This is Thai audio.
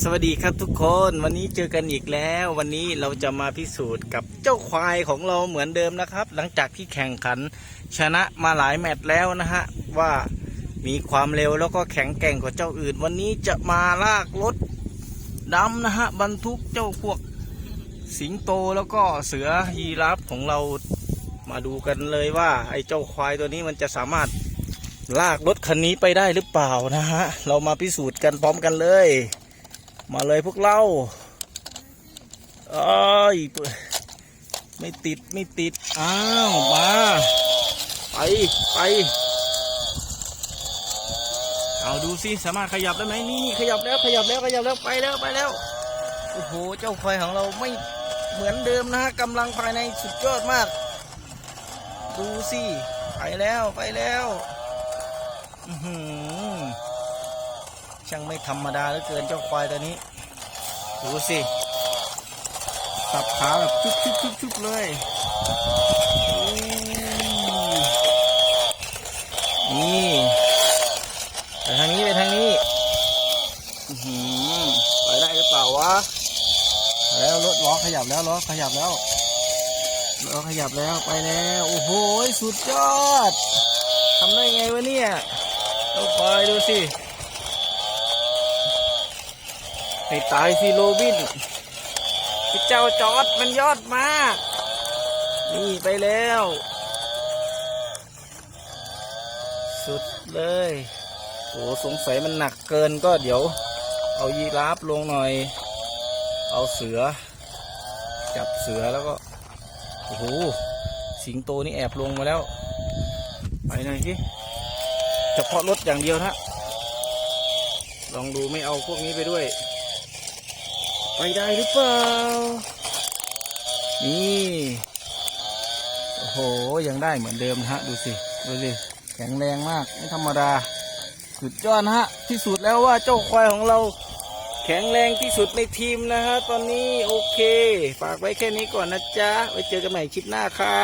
สวัสดีครับทุกคนวันนี้เจอกันอีกแล้ว วันนี้เราจะมาพิสูจน์กับเจ้าควายของเราเหมือนเดิมนะครับ หลังจากที่แข่งขันชนะมาหลายแมตช์แล้วนะฮะว่ามีความเร็วแล้วก็แข็งแกร่งกว่าเจ้าอื่น วันนี้จะมาลากรถดำนะฮะบรรทุกเจ้าพวกสิงโตแล้วก็เสือยีราฟของเรามาดูกันเลยว่าไอ้เจ้าควายตัวนี้มันจะสามารถลากรถคันนี้ไปได้หรือเปล่านะฮะเรามาพิสูจน์กันพร้อมกันเลย มาเลยพวกเราเอ้ยไม่ติดไม่ติด อ้าว มา ไป ไป เอาดูสิ สามารถขยับได้ไหมนี่ ขยับแล้ว ขยับแล้ว ขยับแล้ว ไปแล้ว ไปแล้ว โอ้โห เจ้าควายของเราไม่เหมือนเดิมนะฮะกำลังภายในสุดยอดมาก ดูสิ ไปแล้ว ไปแล้ว อื้อหือ ช่างไม่ธรรมดาเหลือเกินเจ้าควายตัวนี้ ดูสิสับขาแบบชุบชุบชุบชุบเลยนี่ไปทางนี้ไปทางนี้ไปได้หรือเปล่าวะแล้วรถล้อขยับแล้วล้อขยับแล้วล้อขยับแล้วไปแล้วโอ้โหสุดยอดทำได้ไงวะเนี่ยเอาไปดูสิ ให้ตายสิโรบินไอ้เจ้าจอดมันยอดมาก นี่ไปแล้ว สุดเลยโอ้สงสัยมันหนักเกินก็เดี๋ยว เอายีราฟลงหน่อย เอาเสือ จับเสือแล้วก็โอ้โหสิงโตนี่แอบลงมาแล้ว ไปหน่อยสิเฉพาะรถอย่างเดียวนะลองดูไม่เอาพวกนี้ไปด้วย ไปได้หรือเปล่า นี่ โอ้โห ยังได้เหมือนเดิมนะฮะ ดูสิ ดูสิ แข็งแรงมาก ไม่ธรรมดา สุดยอดฮะ ที่สุดแล้วว่าเจ้าควายของเรา แข็งแรงที่สุดในทีมนะฮะ ตอนนี้โอเค ฝากไว้แค่นี้ก่อนนะจ๊ะ ไว้เจอกันใหม่คลิปหน้าค่ะ